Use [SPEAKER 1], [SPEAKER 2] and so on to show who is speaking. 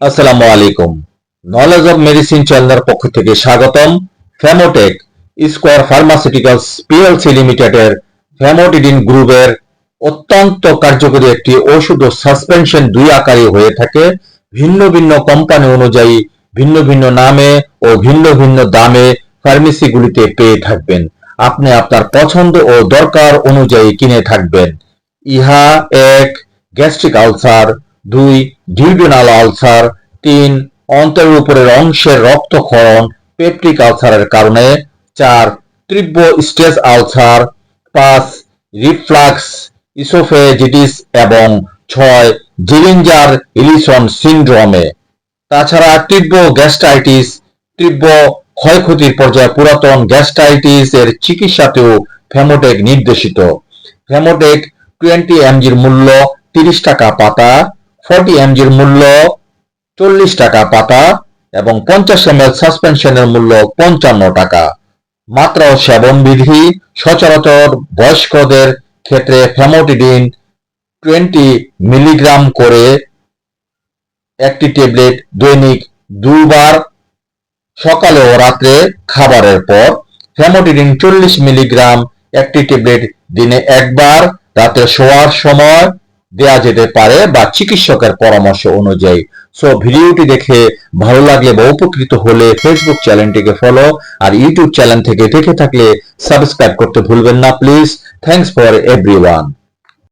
[SPEAKER 1] আসসালামু আলাইকুম। Knowledge of medicine চ্যানেলের পক্ষ থেকে স্বাগতম ফেমোটেক স্কোয়ার ফার্মাসিউটিক্যালস পিএলসি লিমিটেডের ফেমোটিডিন গ্রুপের অত্যন্ত কার্যকরী একটি ওষুধ ও সাসপেনশন দুই আকারে হয়ে থাকে। ভিন্ন ভিন্ন কোম্পানি অনুযায়ী ভিন্ন ভিন্ন নামে ও ভিন্ন ভিন্ন দামে ফার্মেসিগুলিতে পেয়ে থাকবেন। আপনি আপনার পছন্দ ও দরকার অনুযায়ী কিনে থাকবেন। ইহা এক, গ্যাস্ট্রিক আলসার। দুই ডিউডেনাল আলসার। তিন, অন্ত্রের উপরের অংশের রক্তক্ষরণ পেপটিক আলসারের কারণে। চার, তীব্র স্টেজ আলসার। পাঁচ, রিফ্লাক্স, ইসোফেজিটিস এবং ছয়, জিলিঞ্জার ইলিসন সিন্ড্রোমে। তাছাড়া তীব্র গ্যাস্ট্রাইটিস, তীব্র ক্ষয়ক্ষতির পর্যায়ে পুরাতন গ্যাস্ট্রাইটিস এর চিকিৎসাতেও ফেমোটেক নির্দেশিত। ফেমোটেক টোয়েন্টি এমজির মূল্য তিরিশ টাকা পাতা, ফর্টি এমজির মূল্য চল্লিশ টাকা পাতা এবং পঞ্চাশ এম সাসপেনশনের মূল্য পঞ্চান্ন টাকা। মাত্রা সেবন বিধি সচরাচর বয়স্কদের ক্ষেত্রে ফেমোটিডিন টোয়েন্টি মিলিগ্রাম করে একটি ট্যাবলেট দৈনিক দুবার সকালে ও রাত্রে খাবারের পর ফেমোটিডিন চল্লিশ মিলিগ্রাম একটি ট্যাবলেট দিনে একবার রাতে শোয়ার সময় দেয়া যেতে পারে বা চিকিৎসকের পরামর্শ অনুযায়ী। সো ভিডিওটি দেখে ভালো লাগলে বা উপকৃত হলে ফেসবুক চ্যানেলটিকে ফলো আর ইউটিউব চ্যানেল থেকে দেখে থাকলে সাবস্ক্রাইব করতে ভুলবেন না প্লিজ থ্যাঙ্কস ফর এভরিওয়ান